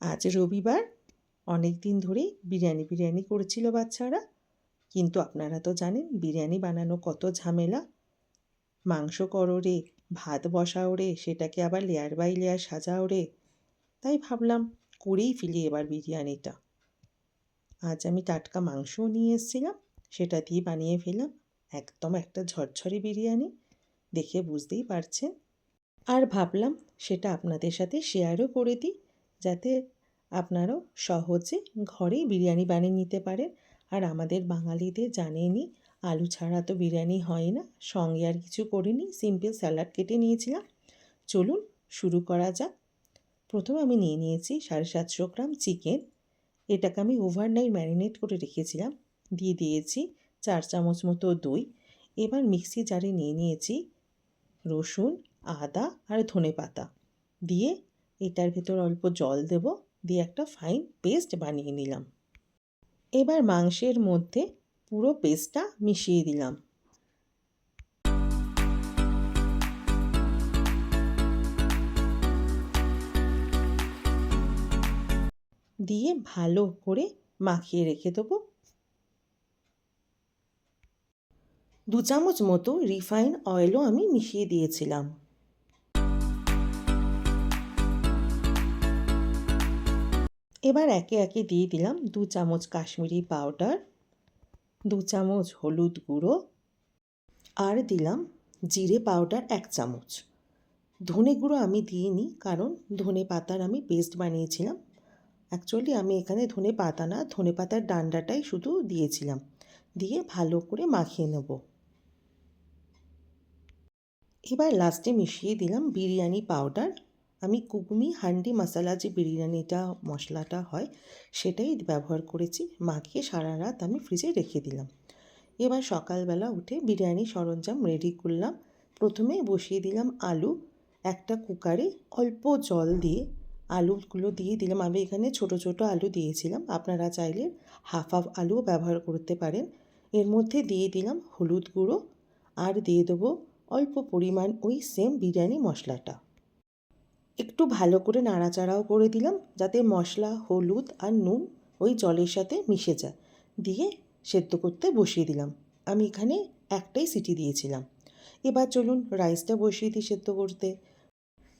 আজ রবিবার। অনেক দিন ধরেই বিরিয়ানি বিরিয়ানি করেছিল বাচ্চারা। কিন্তু আপনারা তো জানেন বিরিয়ানি বানানো কত ঝামেলা। মাংস করো রে, ভাত বসাও রে, সেটাকে আবার লেয়ার বাই লেয়ার সাজাও রে। তাই ভাবলাম করেই ফেলি এবার বিরিয়ানিটা। আজ আমি টাটকা মাংসও নিয়ে এসেছিলাম, সেটা দিয়ে বানিয়ে ফেলাম একদম একটা ঝরঝরে বিরিয়ানি, দেখে বুঝতেই পারছেন। আর ভাবলাম সেটা আপনাদের সাথে শেয়ারও করে দিই। যাতে আপনারাও সহজে ঘরেই বিরিয়ানি বানিয়ে নিতে পারেন। আর আমাদের বাঙালিদের জানেনই আলু ছাড়া তো বিরিয়ানি হয় না। সঙ্গে আর কিছু করিনি সিম্পল স্যালাড কেটে নিয়েছিলাম। চলুন শুরু করা যাক। প্রথমে আমি নিয়ে নিয়েছি সাড়ে সাতশো গ্রাম চিকেন। এটাকে আমি ওভারনাইট ম্যারিনেট করে রেখেছিলাম। দিয়ে দিয়েছি চার চামচ মতো দই। এবার মিক্সি জারে নিয়ে নিয়েছি রসুন, আদা আর ধনে পাতা দিয়ে এটার ভেতর অল্প জল দেব, দিয়ে একটা ফাইন পেস্ট বানিয়ে নিলাম। এবার মাংসের মধ্যে পুরো পেস্টটা মিশিয়ে দিলাম। দিয়ে ভালো করে মাখিয়ে রেখে দেবো। দু চামচ মতো রিফাইন অয়েলও আমি মিশিয়ে দিয়েছিলাম। এবার একে একে দিয়ে দিলাম দু চামচ কাশ্মীরি পাউডার দু চামচ হলুদ গুঁড়ো আর দিলাম জিরে পাউডার এক চামচ। ধনে গুঁড়ো আমি দিইনি কারণ ধনে পাতার আমি পেস্ট বানিয়েছিলাম। অ্যাকচুয়ালি আমি এখানে ধনে পাতা না, ধনে পাতার ডান্ডাটাই শুধু দিয়েছিলাম। দিয়ে ভালো করে মাখিয়ে নেব। এবার লাস্টে মিশিয়ে দিলাম বিরিয়ানি পাউডার আমি কুকমি হান্ডি মশলা যে বিরিয়ানিটা, মশলাটা হয়, সেটাই ব্যবহার করেছি। মাখিয়ে সারা রাত আমি ফ্রিজে রেখে দিলাম। এবার সকালবেলা উঠে বিরিয়ানি সরঞ্জাম রেডি করলাম। প্রথমে বসিয়ে দিলাম আলু, একটা কুকারে অল্প জল দিয়ে আলুগুলো দিয়ে দিলাম। আমি এখানে ছোট ছোট আলু দিয়েছিলাম। আপনারা চাইলে হাফ হাফ আলুও ব্যবহার করতে পারেন। এর মধ্যে দিয়ে দিলাম হলুদ গুঁড়ো আর দিয়ে দেবো অল্প পরিমাণ ওই সেম বিরিয়ানি মশলাটা। একটু ভালো করে নাড়াচাড়াও করে দিলাম যাতে মশলা, হলুদ আর নুন ওই জলের সাথে মিশে যায়। দিয়ে সেদ্ধ করতে বসিয়ে দিলাম। আমি এখানে একটাই সিটি দিয়েছিলাম। এবার চলুন রাইসটা বসিয়ে দিই সেদ্ধ করতে।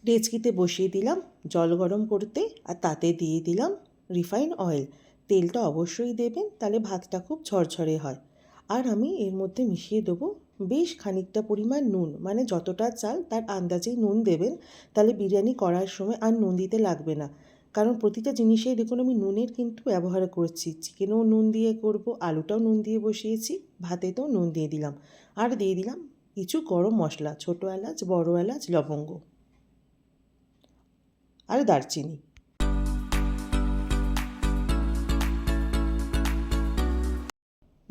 ডেচকিতে বসিয়ে দিলাম জল গরম করতে আর তাতে দিয়ে দিলাম রিফাইন অয়েল। তেলটা অবশ্যই দেবেন, তাহলে ভাতটা খুব ঝরঝরে হয়। আর আমি এর মধ্যে মিশিয়ে দেবো বেশ খানিকটা পরিমাণ নুন। মানে যতটা চাল তার আন্দাজেই নুন দেবেন। তাহলে বিরিয়ানি করার সময় আর নুন দিতে লাগবে না। কারণ প্রতিটা জিনিসেই দেখুন আমি নুনের কিন্তু ব্যবহার করছি। চিকেনও নুন দিয়ে করব, আলুটাও নুন দিয়ে বসিয়েছি, ভাতেতেও নুন দিয়ে দিলাম। আর দিয়ে দিলাম কিছু গরম মশলা, ছোটো এলাচ, বড় এলাচ, লবঙ্গ। আর দারচিনি।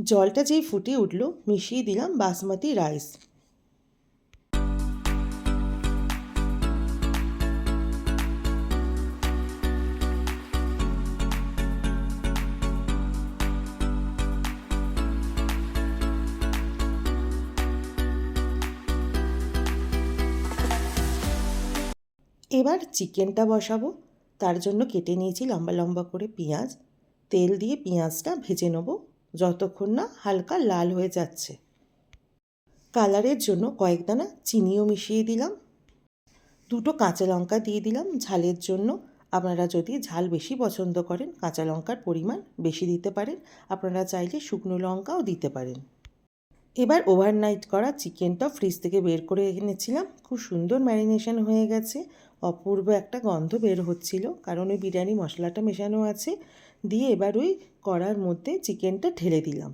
জলটা যেই ফুটে উঠল, মিশিয়ে দিলাম বাসমতি রাইস। এবার চিকেনটা বসাবো। তার জন্য কেটে নিয়েছি লম্বা লম্বা করে পেঁয়াজ। তেল দিয়ে পেঁয়াজটা ভেজে নেব। যতক্ষণ না হালকা লাল হয়ে যাচ্ছে। কালারের জন্য কয়েক দানা চিনিও মিশিয়ে দিলাম। দুটো কাঁচা লঙ্কা দিয়ে দিলাম। ঝালের জন্য আপনারা যদি ঝাল বেশি পছন্দ করেন, কাঁচা লঙ্কার পরিমাণ বেশি দিতে পারেন। আপনারা চাইলে শুকনো লঙ্কাও দিতে পারেন। এবার ওভারনাইট করা চিকেনটা ফ্রিজ থেকে বের করে এনেছিলাম। খুব সুন্দর ম্যারিনেশন হয়ে গেছে। অপূর্ব একটা গন্ধ বের হচ্ছিল, কারণ ওই বিরিয়ানি মশলাটা মেশানো আছে। দিয়ে এবার ওই কড়ার মধ্যে চিকেনটা ঢেলে দিলাম।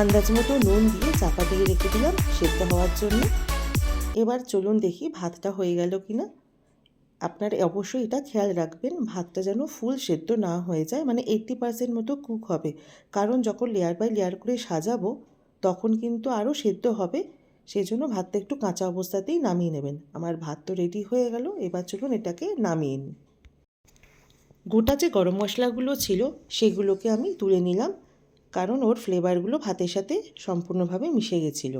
আন্দাজ মতো নুন দিয়ে চাপা দিয়ে রেখে দিলাম সেদ্ধ হওয়ার জন্য। এবার চলুন দেখি ভাতটা হয়ে গেল কি না আপনার অবশ্যই এটা খেয়াল রাখবেন, ভাতটা যেন ফুল সেদ্ধ না হয়ে যায় মানে এইট্টি পার্সেন্ট মতো কুক হবে। কারণ যখন লেয়ার বাই লেয়ার করে সাজাবো, তখন কিন্তু আরও সেদ্ধ হবে। সেই জন্য ভাতটা একটু কাঁচা অবস্থাতেই নামিয়ে নেবেন। আমার ভাত তো রেডি হয়ে গেল, এবার চলুন এটাকে নামিয়ে নিন গোটা যে গরম মশলাগুলো ছিল, সেগুলোকে আমি তুলে নিলাম। কারণ ওর ফ্লেভারগুলো ভাতের সাথে সম্পূর্ণভাবে মিশে গেছিল।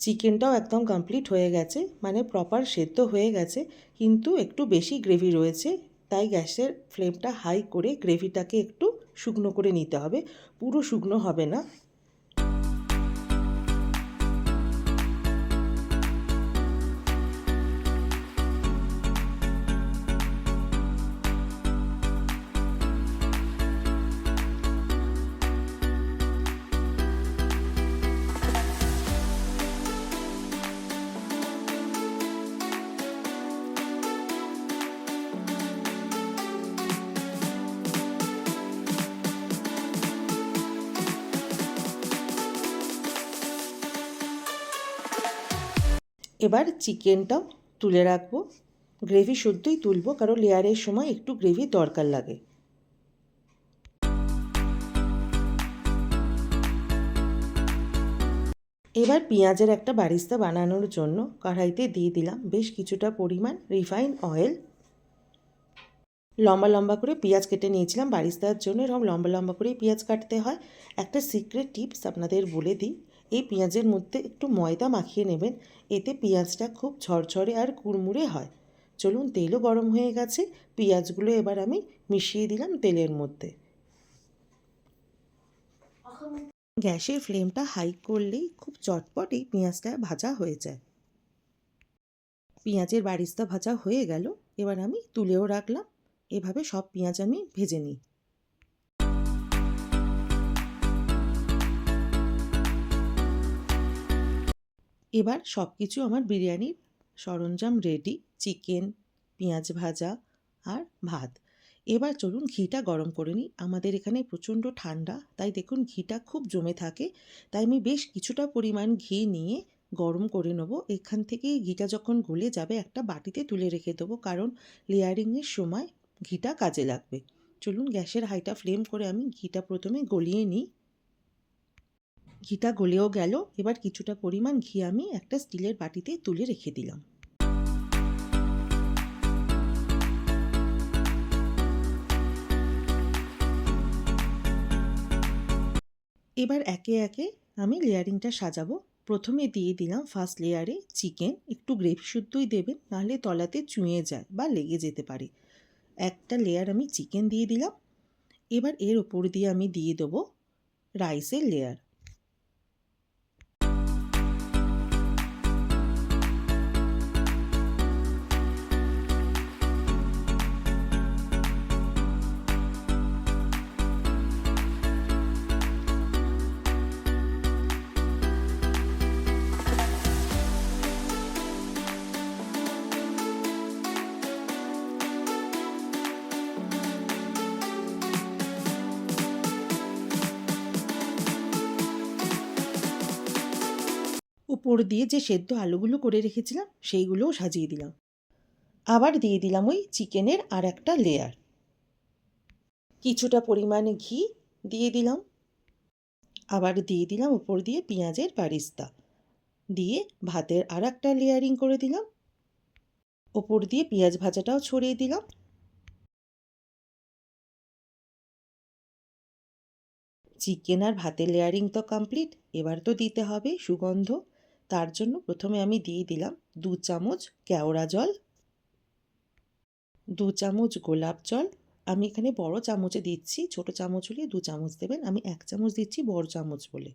চিকেনটাও একদম কমপ্লিট হয়ে গেছে মানে প্রপার সেদ্ধ হয়ে গেছে, কিন্তু একটু বেশি গ্রেভি রয়েছে, তাই গ্যাসের ফ্লেমটা হাই করে গ্রেভিটাকে একটু শুকনো করে নিতে হবে। পুরো শুকনো হবে না এবার চিকেনটাও তুলে রাখব। গ্রেভি শুদ্ধই তুলবো, কারণ লেয়ারের সময় একটু গ্রেভি দরকার লাগে। এবার পেঁয়াজের একটা বারিস্তা বানানোর জন্য কড়াইতে দিয়ে দিলাম বেশ কিছুটা পরিমাণ রিফাইন অয়েল। লম্বা লম্বা করে পেঁয়াজ কেটে নিয়েছিলাম, বারিস্তার জন্য এরকম লম্বা লম্বা করে পেঁয়াজ কাটতে হয়। একটা সিক্রেট টিপস আপনাদের বলে দিই এই পেঁয়াজের মধ্যে একটু ময়দা মাখিয়ে নেবেন, এতে পেঁয়াজটা খুব ঝরঝরে আর কুড়মুড়ে হয়। চলুন, তেলও গরম হয়ে গেছে, পেঁয়াজগুলো এবার আমি মিশিয়ে দিলাম তেলের মধ্যে। গ্যাসের ফ্লেমটা হাই করলেই খুব চটপট এই পেঁয়াজটা ভাজা হয়ে যায়। পেঁয়াজের বারিস্তা ভাজা হয়ে গেল, এবার আমি তুলেও রাখলাম। এভাবে সব পেঁয়াজ আমি ভেজে নিই। এবার সব কিছু আমার বিরিয়ানির সরঞ্জাম রেডি চিকেন পেঁয়াজ ভাজা আর ভাত। এবার চলুন ঘিটা গরম করে নিই। আমাদের এখানে প্রচণ্ড ঠান্ডা, তাই দেখুন ঘিটা খুব জমে থাকে। তাই আমি বেশ কিছুটা পরিমাণ ঘি নিয়ে গরম করে নেব। এখান থেকে ঘিটা যখন গলে যাবে, একটা বাটিতে তুলে রেখে দেবো, কারণ লেয়ারিংয়ের সময় ঘিটা কাজে লাগবে। চলুন গ্যাসের হাইটা ফ্লেম করে আমি ঘিটা প্রথমে গলিয়ে নিই। ঘিটা গলেও গেল, এবার কিছুটা পরিমাণ ঘি আমি একটা স্টিলের বাটিতে তুলে রেখে দিলাম। এবার একে একে আমি লেয়ারিংটা সাজাবো। প্রথমে দিয়ে দিলাম ফার্স্ট লেয়ারে চিকেন একটু গ্রেভি শুদ্ধই দেবেন, নাহলে তলাতে চুঁয়ে যায় বা লেগে যেতে পারে। একটা লেয়ার আমি চিকেন দিয়ে দিলাম। এবার এর ওপর দিয়ে আমি দিয়ে দেবো রাইসের লেয়ার উপর দিয়ে যে সেদ্ধ আলুগুলো করে রেখেছিলাম, সেইগুলোও সাজিয়ে দিলাম। আবার দিয়ে দিলাম ওই চিকেনের আর একটা লেয়ার কিছুটা পরিমাণে ঘি দিয়ে দিলাম। আবার দিয়ে দিলাম উপর দিয়ে পেঁয়াজের বারিস্তা। দিয়ে ভাতের আর একটা লেয়ারিং করে দিলাম। ওপর দিয়ে পেঁয়াজ ভাজাটাও ছড়িয়ে দিলাম। চিকেন আর ভাতের লেয়ারিং তো কমপ্লিট এবার তো দিতে হবে সুগন্ধ। তার জন্য প্রথমে আমি দিয়ে দিলাম দু চামচ কেওড়া জল, দু চামচ গোলাপ জল। আমি এখানে বড় চামচে দিচ্ছি, ছোট চামচ হলে দু চামচ দেবেন। আমি এক চামচ দিচ্ছি বড় চামচ বলে।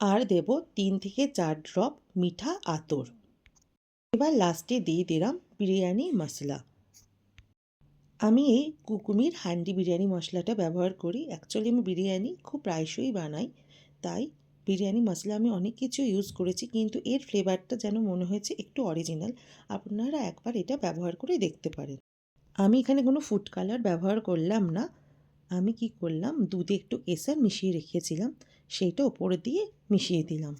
আর দেব তিন থেকে চার ড্রপ মিঠা আতর। এবার লাস্টে দিয়ে দিলাম বিরিয়ানি মশলা। আমি এই কুকুমির হান্ডি বিরিয়ানি মশলাটা ব্যবহার করি। অ্যাকচুয়ালি আমি বিরিয়ানি খুব প্রায়শই বানাই, তাই বিরিয়ানি মশলা আমি অনেক কিছু ইউজ করেছি কিন্তু এর ফ্লেভারটা যেন মনে হয়েছে একটু অরিজিনাল আপনারা একবার এটা ব্যবহার করে দেখতে পারেন। আমি এখানে কোনো ফুড কালার ব্যবহার করলাম না। আমি কি করলাম? দুধে একটু কেসার মিশিয়ে রেখেছিলাম সেইটা ওপরে দিয়ে মিশিয়ে দিলাম।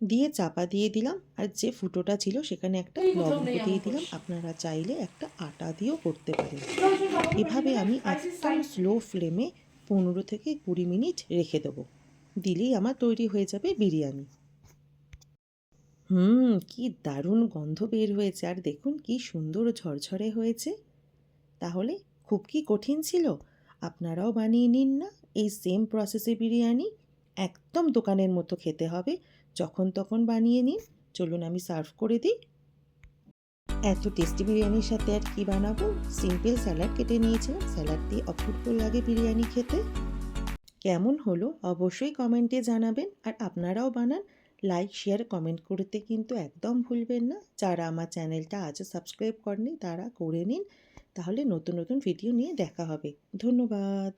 দিয়ে চাপা দিয়ে দিলাম আর যে ফুটোটা ছিল সেখানে একটা লবঙ্গ দিয়ে দিলাম। আপনারা চাইলে একটা আটা দিয়েও করতে পারেন। এভাবে আমি একদম স্লো ফ্লেমে পনেরো থেকে কুড়ি মিনিট রেখে দেবো। দিলেই আমার তৈরি হয়ে যাবে বিরিয়ানি। হুম, কি দারুণ গন্ধ বের হয়েছে। আর দেখুন কি সুন্দর ঝরঝরে হয়েছে। তাহলে খুব কি কঠিন ছিল? আপনারাও বানিয়ে নিন না, এই সেম প্রসেসে বিরিয়ানি একদম দোকানের মতো খেতে হবে। যখন তখন বানিয়ে নিন। চলুন আমি সার্ভ করে দিই। এত টেস্টি বিরিয়ানির সাথে আর কি বানাবো? সিম্পল স্যালাড কেটে নিয়েছিলাম। স্যালাড দিয়ে অপূর্ব লাগে বিরিয়ানি খেতে। কেমন হলো অবশ্যই কমেন্টে জানাবেন। আর আপনারাও বানান লাইক শেয়ার কমেন্ট করতে কিন্তু একদম ভুলবেন না। যারা আমার চ্যানেলটা আজও সাবস্ক্রাইব করেনি তারা করে নিন। তাহলে নতুন নতুন ভিডিও নিয়ে দেখা হবে। ধন্যবাদ।